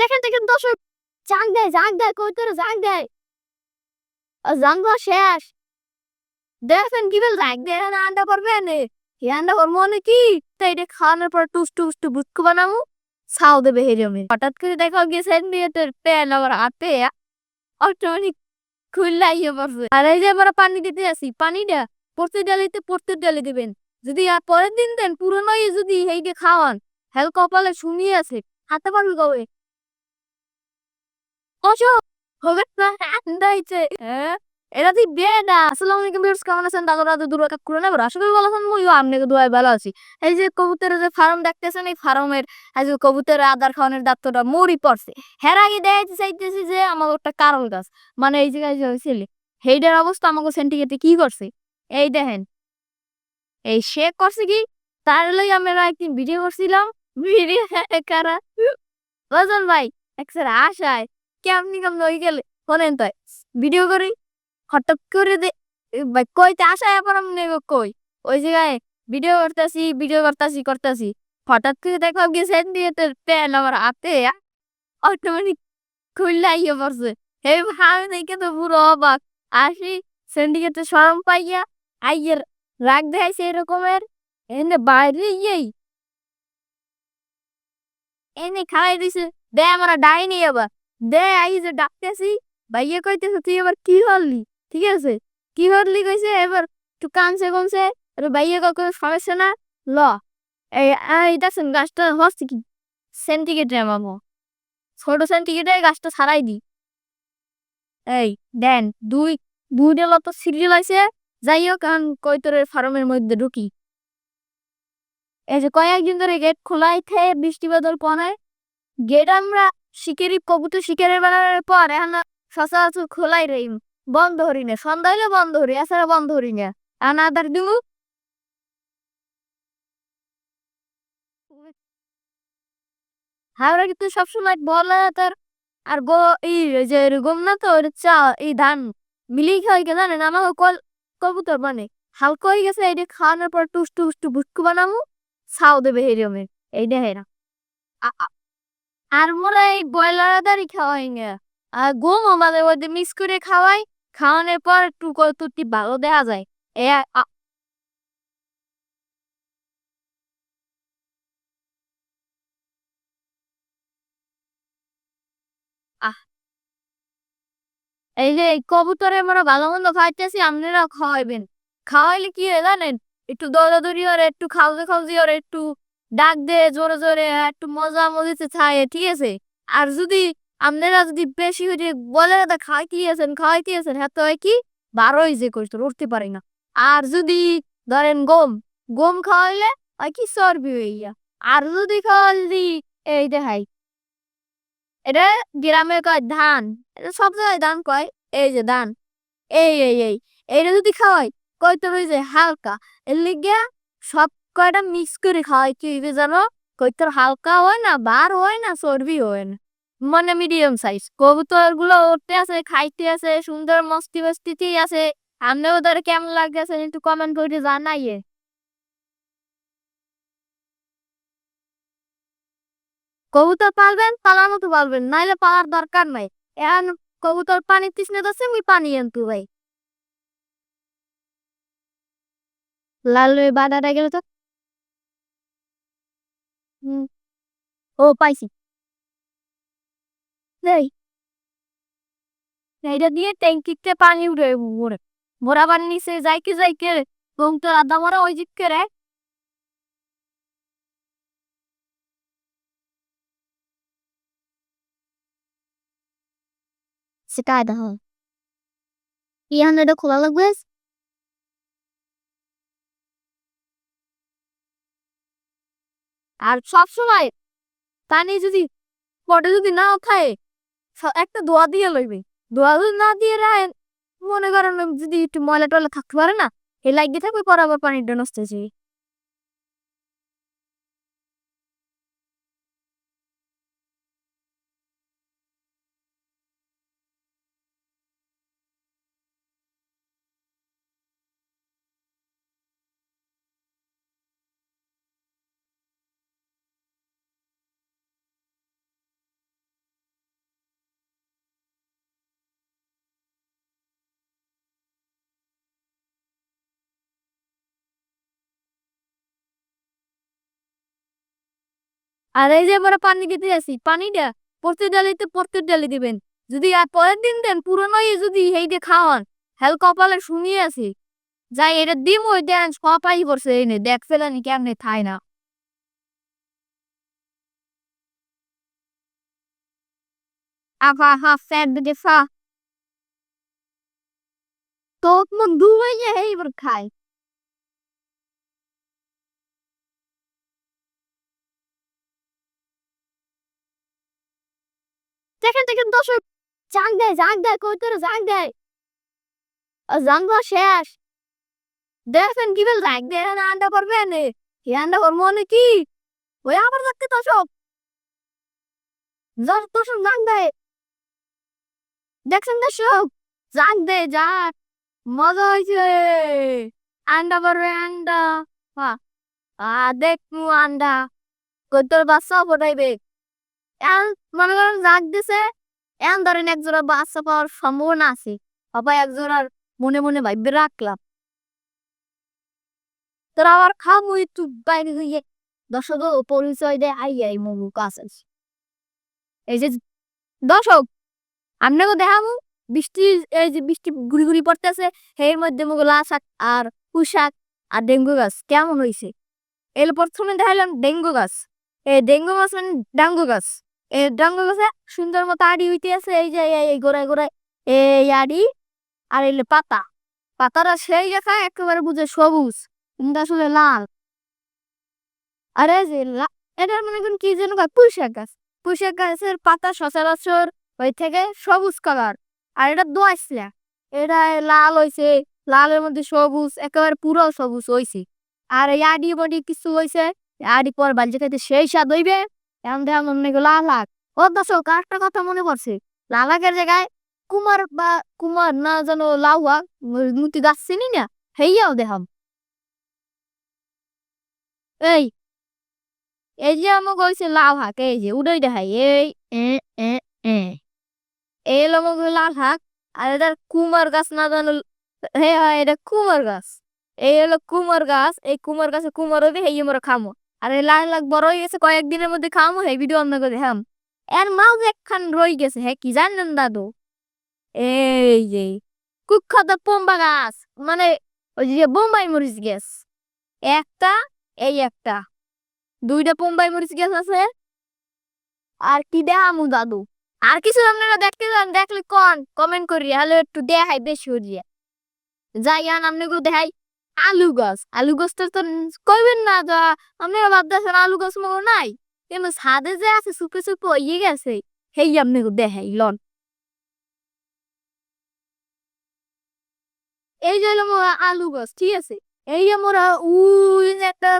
দেখেন দেখেন দর্শক জাগ দেয় জাগ দেয় কই তোর জাগ দেয় আর জানবা শেষ দেখেন কি বল জাগ দেয় না আন্ডা করবে নে এই আন্ডা করব মানে কি তাই এটা খাওয়ানোর পর টুস টুস টু বুটকু বানাবো ছাও দেবে হেরিয়মে হঠাৎ করে দেখো গেছে তোর তেল আবার হাতে অটোমেটিক খুললা ইয়ে পড়ছে আর এই যে আমরা পানি দিতে আসি পানিটা প্রত্যেক ডালিতে প্রত্যেক ডালি দিবেন যদি আর পরের দিন দেন পুরনো ইয়ে যদি এইটা খাওয়ান হেল কপালে শুনিয়ে আছে হাতে পারবি কবে অশো হবে হ্যাঁ এটা তুই বে না আলাইকুম ভিউয়ার্স কেমন আছেন দাদা দূর করে আশা করি ভালো আছি এই যে কবুতরের যে ফার্ম দেখতেছেন এই ফার্মের এই যে কবুতরের আদার খাওয়ানোর দায়িত্বটা মরি পড়ছে হের আগে দেখাইতে চাইতেছি যে আমার কারল গাছ মানে এই জায়গায় যে হয়েছিল অবস্থা আমাকে সেন্টিকেটে কি করছে এই দেখেন এই সে করছে কি তার লই আমরা একদিন ভিডিও করছিলাম ভিডিও কারা বুঝলেন ভাই কেমনি কেমন হয়ে গেলে? শোনেন তাই ভিডিও করি, হঠাৎ করে দে কইতে আশায় আবার আমি কই? ওই জায়গায় ভিডিও করতেছি ভিডিও করতেছি করতেছি। হঠাৎ করে দেখো গিয়ে সেন্টিকেটের পেন আমার হাতে অটোমেটিক খুললে ইয়ে পড়ছে। হে আমি দেখে তো পুরো অবাক। আসি সিন্ডিকেটে সরম পাইয়া, আইয়ের রাগ দেখাইছে এরকমের। এনে বাইরে ইয়েই এনে খাওয়াই দিছে। দে আমরা ডাইনি আবার। দে আই যে ডাকতেছি ভাইয়া কইতেছে, তুই এবার কি হলি ঠিক আছে? কি হলি কইছে? এবার একটু কানছে কমছে। এবার ভাইয়া কাউকে সমস্যা না? ল। এই দেখছেন, গাছটা হচ্ছে কি? সেন্টিকেটে আমার ছোট সেন্টিকেটে গাছটা ছাড়াই দি এই, দেন, দুই দুই ডেলা তো সিরিয়াল আছে যাই হোক কারণ কৈতরের ফার্মের মধ্যে ঢুকি। এই যে কয়েকদিন ধরে গেট খোলাই খেয়ে বৃষ্টি বাদল পনায় গেট আমরা শিকারি কবুতর শিকারের বানানোর পর এখন সচরাচর খোলাই রই বন্ধ হরি না। সন্ধ্যা হইলে বন্ধ হরি এছাড়া বন্ধ হরি না। আর আদার দিমু? হাওড়া কিন্তু সবসময় বলা তার, আর গো, এই যে গম না তো চা, এই ধান মিলিয়ে খাওয়াই কে জানেন? আমাকে কল, কবুতর মানে হালকা হয়ে গেছে, এইটা খাওয়ানোর পর টুস টুস টু বুটকু বানামু। ছাও দেবে হেরিয়মে। এই দেখে না আর মোরা এই ব্রয়লার আদারই খাওয়াই না আর গম আমাদের মধ্যে মিক্স করে খাওয়াই, খাওয়ানোর পর একটু কতটি ভালো দেখা যায়। এ আহ। এই যে কবুতরে আমরা ভালো মন্দ খাইতেছি আপনারা খাওয়াইবেন। খাওয়াইলে কি হয় জানেন? একটু দৌড়াদৌড়ি ওরে একটু খাওয়াতে খাওয়াতে ওরে একটু ডাক দে জোরে জোরে একটু মজা মজিতে খায় ঠিক আছে? আর যদি আপনারা যদি বেশি হয়ে বলে দাদা খাইতেছেন খাওয়াইতেছেন হ্যাঁ তো কি? বারোই যে করতো উঠতে পারি না। আর যদি ধরেন গম গম খাওয়াইলে হয় কি চর্বি হইয়া। আর যদি খাওয়ালি এই দেখাই। এটা গ্রামে কয় ধান, এটা সব জায়গায় ধান কয়, এই যে ধান। এই এই এই, এইটা যদি খাওয়াই, কইতে ওই যে হালকা। এর লিগে সব কয়টা মিক্স করে খাওয়াই, কি হইবে জানো? কইতে হালকা হয় না, বার হয় না, চর্বি হয় না। মানে মিডিয়াম সাইজ কবুতরগুলো উঠতে আছে, খাইতে আছে, সুন্দর, মস্তি মস্তিতেই আছে। আপনিও ওদের কেমন লাগতেছে একটু কমেন্ট করে জানাইয়ে। কবুতর পালবেন, পালার মতো পালবেন, নাইলে পালার দরকার নাই। এখন কবুতর পানি তৃষ্ণা আছে আমি পানি আনতু ভাই। লাল বাদাটা গেল তো। হুম। ও, পাইছি। এই। এইটা দিয়ে ট্যাঙ্কিতে পানি উঠে মোরা পানি নিচে যাইকে যাইকে কবুতর আদা মোরা ওই জিক করে সেটা হয় ইয়ান, এটা খোলা লাগবে? আর সব সময় পানি যদি পটে যদি না খায় একটা দোয়া দিয়ে লইবে। দোয়া যদি না দিয়ে রাখেন মনে করেন যদি একটু ময়লা টয়লা থাকতে পারে না এ লাগিয়ে থাকবে পরে আবার পানিটা নষ্ট হয়ে আর এই যে আমরা পানি দিতে আসি পানিটা প্রত্যেক ডালিতে প্রত্যেক ডালি দিবেন। যদি আর পরের দিন দেন পুরনো যদি এই দিয়ে খাওয়ান, হেল কপালে শুনিয়ে আছি যাই এটা দিম ওই দেন, সবাই করছে এই নে, দেখ ফেলানি কেমনে থাই না। আফা হা ফ্যাট দিতে ফা। তো মন দুই যে এই দেখেন দেখেন দর্শক জাগ দেয় জাগ দেয় কই তোর জাগ দেয় জানবা শেষ দেখেন কি বেল জাগ দেয় না আন্ডা করবে নে কি আন্ডা করব মানে কি ওই আবার যাচ্ছে দর্শক দর্শক জাগ দেয় দেখছেন দর্শক জাগ দেয় জাগ মজা হয়েছে আন্ডা করবে আন্ডা আ দেখমু আন্ডা কই তোর বাচ্চা ফোটাইবে এখন মনে করেন জাগ দিছে এখন ধরেন এক জোড়া বাচ্চা পাওয়ার সম্ভাবনা আছে। বাবা এক জোড়ার মনে মনে ভাইবে রাখলাম। তোরা আবার খাব একটু বাইরে গিয়ে দর্শক পরিচয় দেয়, আই আই, মগু কাছে এই যে দর্শক আপনাকে দেখাবো, বৃষ্টি, এই যে বৃষ্টি ঘুরি ঘুরি পড়তেছে এর মধ্যে মুগ লাল শাক আর পুশাক আর ডেঙ্গু গাছ, কেমন হয়েছে এর প্রথমে দেখালাম ডেঙ্গু গাছ। এই ডেঙ্গু গাছ মানে ডাঙ্গু গাছ। ডাঙ্গু গাছে সুন্দর মতো আড়ি হইতে আছে, এই যে, এই গোড়ায় গোড়ায়, এই আড়ি আর এলে পাতা। পাতাটা সেই দেখা একেবারে বুঝে সবুজ আসলে লাল। আরে যে লা- এটা মনে করেন কি যেন পুঁইশাক গাছ। পুঁইশাক গাছের পাতা সচরাচর ওই থেকে সবুজ কালার আর এটা দোয়াইছিলা এটা লাল হইছে, লালের মধ্যে সবুজ, একেবারে পুরো সবুজ হইছে। আর এই আডি বডি কিছু হইছে আডি পর বালজি খাইতে সেই স্বাদ হইবে। এখন দেখা মনে গেল লালাক ও দর্শক একটা কথা মনে পড়ছে। লালাকের জায়গায় কুমার বা কুমার না যেন লাউয়া মুতি গাছ চিনি না? হেইয়াও দেখাম। এই এই যে আমাকে হয়েছে লাউ হাক, এই যে উড়াই দেখাই, এই, এ এ এ। এই আমাকে লাল হাক, আর এটা কুমার গাছ না জানো হে হ্যাঁ এটা কুমার গাছ। এই হলো কুমার গাছ, এই কুমার গাছে কুমার হবে হেই আমরা খামো। আর এই লাল লাল বড় হয়ে গেছে কয়েকদিনের মধ্যে খামো এই ভিডিও আপনাকে দেখাম। এর মাও একখান রয়ে গেছে হ্যাঁ কি জানেন দাদু? এই যে, কুখ্যাত পম্বা গাছ মানে ওই যে বোম্বাই মরিচ গাছ। একটা, এই একটা। দুইটা বোম্বাই মরিচ গাছ আছে। আর কি দেখামু দাদু? আর কিছু আপনারা দেখতে চান, দেখলে কন? কমেন্ট করি হলে একটু দেখাই বেশি হরিয়া যাই আন আপনাকে দেখাই। আলু গাছ। আলু গাছটা তো কইবেন না, যা আপনারা ভাবতেছেন আলু গাছ মনে নাই। কিন্তু ছাদে যে আছে সুপে সুপে হইয়ে গেছে সেই আপনি দেখাই, লন। এই যে আলু গাছ, ঠিক আছে? এই যে উই যে একটা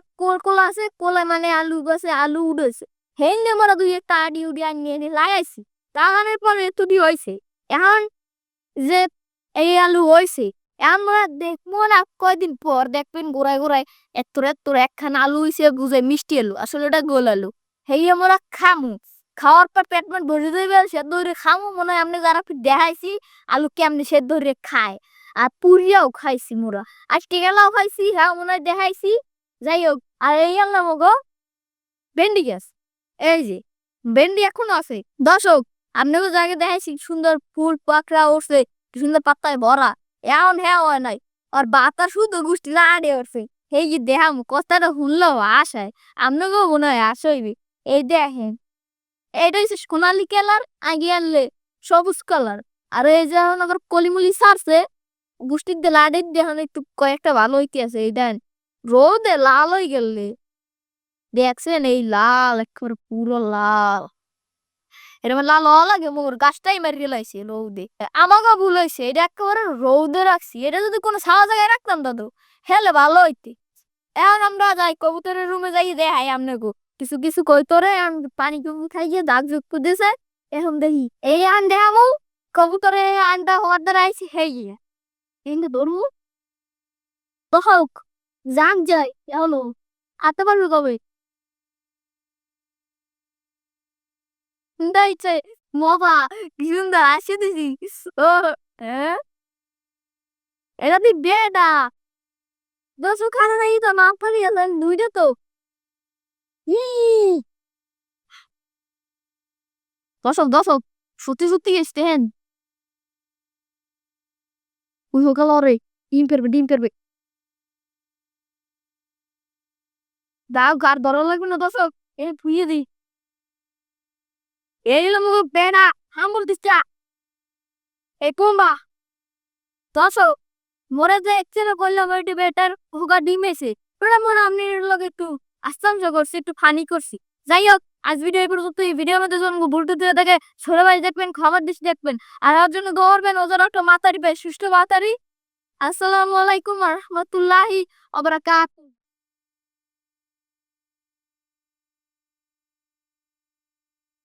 কোল আছে, কোলা মানে আলু গাছে, আলু উঠেছে হেন মোরা দুই একটা আডি উডি এনে লাগাইছি, লাগানোর পরে এতটি হয়েছে এখন যে এই আলু হয়েছে এখন মোরা দেখব না কয়দিন পর দেখবেন গোড়ায় গোড়ায় এত এত একখান আলু হয়েছে বুঝে মিষ্টি আলু। আসলে ওটা গোল আলু। হেই আমরা খামু। খাওয়ার পর পেট পেট ভরে দেবে সেদ্ধ করে খামু। মনে হয় আপনি যারা দেখাইছি, আলু কেমনি সেদ্ধ করে খায়। আর পুরিয়াও খাইছি মোরা। আর টেকেলাও খাইছি হ্যাঁ মনে হয় দেখাইছি। যাই হোক আর এই আনলাম গো ভেন্ডি গাছ। এই যে, ভেন্ডি এখনও আছে। দর্শক আপনাকে জায়গায় দেখাইছি, সুন্দর ফুল পাকড়া উঠছে সুন্দর পাতায় ভরা। এখন হ্যাঁ নাই। আর বাতার শুধু গোষ্ঠী লাড়ে উঠছে। এই যে দেখাম কথাটা শুনলো আশায়? আপনাকেও মনে হয় আসইবি এই দেখেন, এইটা হচ্ছে সোনালি কালার, আগে আনলে সবুজ কালার। আর এই যে এখন আবার কলিমুলি সারছে, গোষ্ঠীর দিয়ে লাড়ের দিয়ে এখন একটু কয়েকটা ভালো হইতে আছে এই দেন, রোদে লাল হয়ে গেলে। দেখছেন এই লাল, একেবারে পুরো লাল। লাল হওয়া লাগে, মোর গাছটাই মারি লাইছে রৌদে। আমাকে ভুল হয়েছে, এটা একেবারে রৌদে রাখছি। এটা যদি কোনো ছাওয়া জায়গায় রাখতাম দাদু, হেলে ভালো হইতে। এখন আমরা যাই কবুতরের রুমে যাই, দেখাই আপনাকে কিছু কিছু কই তোরে পানি টুকু খাইয়ে দাগ যুক্ত দিছে এখন দেখি, এই আন দেখামু, কবুতরে আনটা হওয়ার দ্বারা আইছি, হেই গিয়ে। কিন্তু ধরবো? তো হোক, যাক যাই হলো, আতে পারবে কবে? দাইছে মবা কি সুন্দর আসে দিছি ও হ্যাঁ এটা তুই বেটা দশ খানা নাই তো না পারি দুইটা তো ই দর্শক দর্শক সত্যি সত্যি এসতেন ওই রে ডিম পেরবে ডিম পেরবে দাও গার ধরা লাগবে না দর্শক এ ধুইয়ে দি মুখ বেনা একটু ফানি করছি যাই হোক আজ ভিডিও পর্যন্ত এই ভিডিওর মধ্যে দিয়ে দেখে ছোট ভাই দেখবেন, খবর দিস দেখবেন। আর জন্য দৌড়বেন ওজন একটা মাতারি সুষ্ঠু মাতারি। আসসালামু আলাইকুম রহমতুল্লাহি অবরাকাত